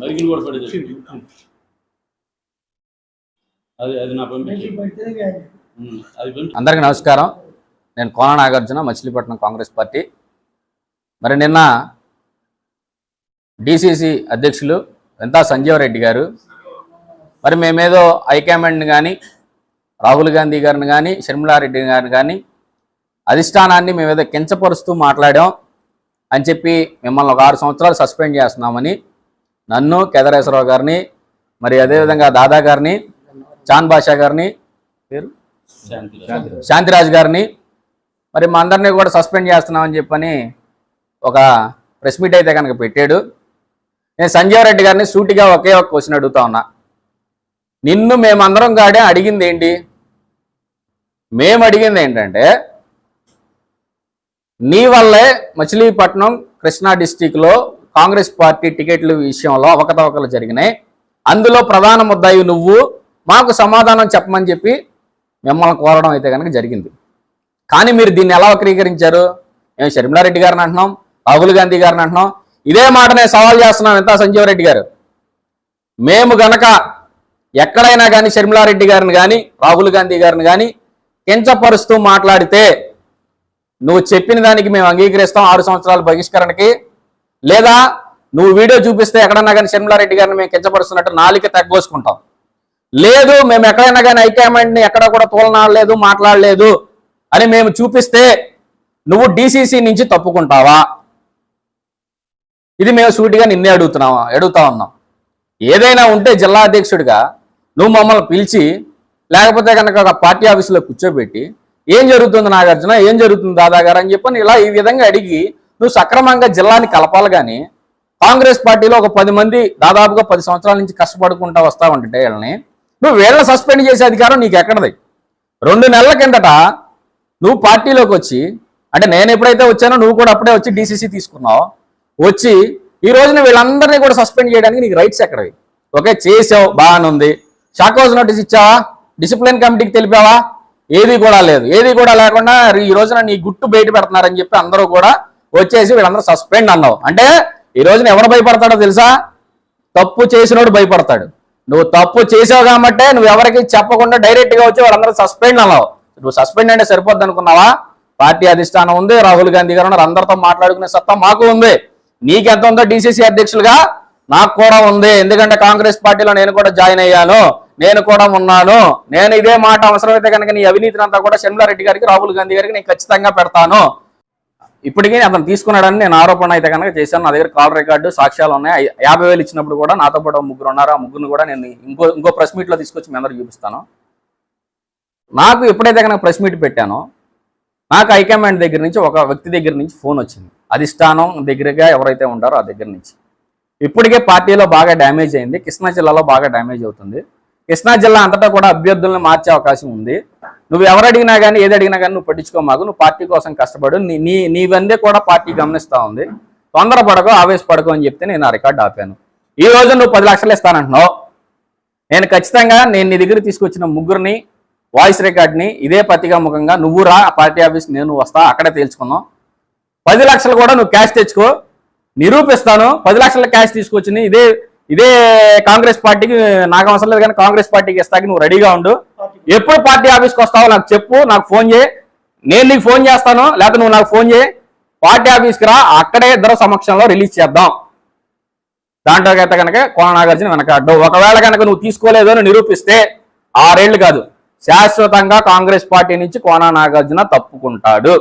Michael కూడా పడేది అది అది నా పంపించి అది పంపి. అందరికీ నమస్కారం. నేను కోన నాగార్జున మచిలీపట్నం కాంగ్రెస్ పార్టీ. మరి నిన్న డిసిసి అధ్యక్షులు వెంతా సంజీవ్ రెడ్డి గారు మరి మేమేదో హైకమాండ్ని కానీ రాహుల్ గాంధీ గారిని కానీ షర్మిలారెడ్డి గారిని కానీ అధిష్టానాన్ని మేమేదో కించపరుస్తూ మాట్లాడాం. అని చెప్పి మిమ్మల్ని ఒక ఆరు సంవత్సరాలు సస్పెండ్ చేస్తున్నామని నన్ను కేదరేశ్వరరావు గారిని మరి అదేవిధంగా దాదా గారిని చాంద్ బాషా గారిని పేరు? శాంతి శాంతిరాజ్ గారిని మరి మా అందరినీ కూడా సస్పెండ్ చేస్తున్నామని చెప్పని ఒక ప్రెస్ మీట్ అయితే కనుక పెట్టాడు. నేను సంజీవ్ రెడ్డి గారిని సూటిగా ఒకే ఒక క్వశ్చన్ అడుగుతా ఉన్నా. నిన్ను మేమందరం కాడే అడిగింది ఏంటి? మేము అడిగింది ఏంటంటే నీ వల్లే మచిలీపట్నం కృష్ణా డిస్టిక్లో కాంగ్రెస్ పార్టీ టికెట్ల విషయంలో అవకతవకలు జరిగినాయి. అందులో ప్రధాన ముద్దాయి నువ్వు. మాకు సమాధానం చెప్పమని చెప్పి మిమ్మల్ని కోరడం అయితే కనుక జరిగింది. కానీ మీరు దీన్ని ఎలా వక్రీకరించారు? మేము షర్మిలారెడ్డి గారిని అంటున్నాం రాహుల్ గాంధీ గారిని అంటున్నాం. ఇదే మాట నేను సవాల్ చేస్తున్నాం ఎంత సంజీవరెడ్డి గారు. మేము గనక ఎక్కడైనా కానీ షర్మిలారెడ్డి గారిని కానీ రాహుల్ గాంధీ గారిని కానీ కించపరుస్తూ మాట్లాడితే నువ్వు చెప్పిన దానికి మేము అంగీకరిస్తాం ఆరు సంవత్సరాల బహిష్కరణకి. లేదా నువ్వు వీడియో చూపిస్తే ఎక్కడన్నా కానీ షర్మిలారెడ్డి గారిని మేము కించపరుస్తున్నట్టు నాలిక తగ్గోసుకుంటాం. లేదు మేము ఎక్కడైనా కానీ హైకమాండ్ని ఎక్కడ కూడా తోలనాడలేదు మాట్లాడలేదు అని మేము చూపిస్తే నువ్వు డీసీసీ నుంచి తప్పుకుంటావా? ఇది మేము సూటిగా నిన్నే అడుగుతున్నాం అడుగుతా ఉన్నాం. ఏదైనా ఉంటే జిల్లా అధ్యక్షుడిగా నువ్వు మమ్మల్ని పిలిచి లేకపోతే కనుక ఒక పార్టీ ఆఫీసులో కూర్చోబెట్టి ఏం జరుగుతుంది నాగార్జున? ఏం జరుగుతుంది దాదా గారు అని చెప్పని ఇలా ఈ విధంగా అడిగి నువ్వు సక్రమంగా జిల్లాని కలపాలి కానీ కాంగ్రెస్ పార్టీలో ఒక పది మంది దాదాపుగా పది సంవత్సరాల నుంచి కష్టపడుకుంటా వస్తా ఉంటే వీళ్ళని నువ్వు వీళ్ళని సస్పెండ్ చేసే అధికారం నీకు ఎక్కడది? రెండు నెలల కిందట నువ్వు పార్టీలోకి వచ్చి అంటే నేను ఎప్పుడైతే వచ్చానో నువ్వు కూడా అప్పుడే వచ్చి డీసీసీ తీసుకున్నావు వచ్చి ఈ రోజున వీళ్ళందరినీ కూడా సస్పెండ్ చేయడానికి నీకు రైట్స్ ఎక్కడవి? ఓకే చేసావు బాగానే ఉంది. షాక్ హౌస్ నోటీస్ ఇచ్చావా? డిసిప్లిన్ కమిటీకి తెలిపావా? ఏది కూడా లేదు. ఏది కూడా లేకుండా ఈ రోజున నీ గుట్టు బయట పెడుతున్నారని చెప్పి అందరూ కూడా వచ్చేసి వీళ్ళందరూ సస్పెండ్ అన్నావు. అంటే ఈ రోజున ఎవరు భయపడతాడో తెలుసా? తప్పు చేసినోడు భయపడతాడు. నువ్వు తప్పు చేసావు కాబట్టే నువ్వు ఎవరికి చెప్పకుండా డైరెక్ట్గా వచ్చి వాళ్ళందరూ సస్పెండ్ అన్నావు. నువ్వు సస్పెండ్ అంటే సరిపోద్ది అనుకున్నావా? పార్టీ అధిష్టానం ఉంది రాహుల్ గాంధీ గారు ఉన్నారు. అందరితో మాట్లాడుకునే సత్తా మాకు ఉంది. నీకెంత ఉందో డీసీసీ అధ్యక్షులుగా నాకు కూడా ఉంది. ఎందుకంటే కాంగ్రెస్ పార్టీలో నేను కూడా జాయిన్ అయ్యాను. నేను కూడా ఉన్నాను. నేను ఇదే మాట అవసరమైతే కనుక నీ అవినీతిని అంతా కూడా షర్మిలారెడ్డి గారికి రాహుల్ గాంధీ గారికి నేను ఖచ్చితంగా పెడతాను. ఇప్పటికీ అతను తీసుకున్నాడని నేను ఆరోపణ అయితే కనుక చేశాను. నా దగ్గర కాల్ రికార్డు సాక్ష్యాలు ఉన్నాయి. యాభై వేలు ఇచ్చినప్పుడు కూడా నాతో పాటు ముగ్గురు ఉన్నారు. ఆ ముగ్గురిని కూడా నేను ఇంకో ఇంకో ప్రెస్ మీట్లో తీసుకొచ్చి మీ అందరికి చూపిస్తాను. నాకు ఎప్పుడైతే కనుక ప్రెస్ మీట్ పెట్టానో నాకు హైకమాండ్ దగ్గర నుంచి ఒక వ్యక్తి దగ్గర నుంచి ఫోన్ వచ్చింది. అధిష్టానం దగ్గరగా ఎవరైతే ఉంటారో ఆ దగ్గర నుంచి. ఇప్పటికే పార్టీలో బాగా డ్యామేజ్ అయింది. కృష్ణా జిల్లాలో బాగా డ్యామేజ్ అవుతుంది. కృష్ణా జిల్లా అంతటా కూడా అభ్యర్థులను మార్చే అవకాశం ఉంది. నువ్వు ఎవరు అడిగినా కానీ ఏది అడిగినా కానీ నువ్వు పట్టించుకోమాకు నువ్వు పార్టీ కోసం కష్టపడు నీ నీ నీవందే కూడా పార్టీ గమనిస్తూ ఉంది. తొందరపడకు ఆవేశపడకు అని చెప్తే నేను ఆ రికార్డు ఆపాను. ఈ రోజు నువ్వు పది లక్షలు ఇస్తానంటున్నావు. నేను ఖచ్చితంగా నేను నీ దగ్గర తీసుకొచ్చిన ముగ్గురిని వాయిస్ రికార్డ్ని ఇదే పత్రికా ముఖంగా నువ్వు రా పార్టీ ఆఫీస్ నేను వస్తా అక్కడే తేల్చుకుందాం. పది లక్షలు కూడా నువ్వు క్యాష్ తెచ్చుకో నిరూపిస్తాను. పది లక్షల క్యాష్ తీసుకొచ్చి ఇదే ఇదే కాంగ్రెస్ పార్టీకి నాకు అవసరం లేదు కానీ కాంగ్రెస్ పార్టీకి ఇస్తాకి నువ్వు రెడీగా ఉండు. ఎప్పుడు పార్టీ ఆఫీస్కి వస్తావో నాకు చెప్పు నాకు ఫోన్ చేయి. నేను నీకు ఫోన్ చేస్తాను లేకపోతే నువ్వు నాకు ఫోన్ చేయి. పార్టీ ఆఫీస్కి రా అక్కడే ఇద్దరు సమక్షంలో రిలీజ్ చేద్దాం. దాంట్లో అయితే కనుక కోన నాగార్జున వెనకాడ్డు ఒకవేళ కనుక నువ్వు తీసుకోలేదు అని నిరూపిస్తే ఆరేళ్ళు కాదు. శాశ్వతంగా కాంగ్రెస్ పార్టీ నుంచి కోన నాగార్జున తప్పుకుంటాడు.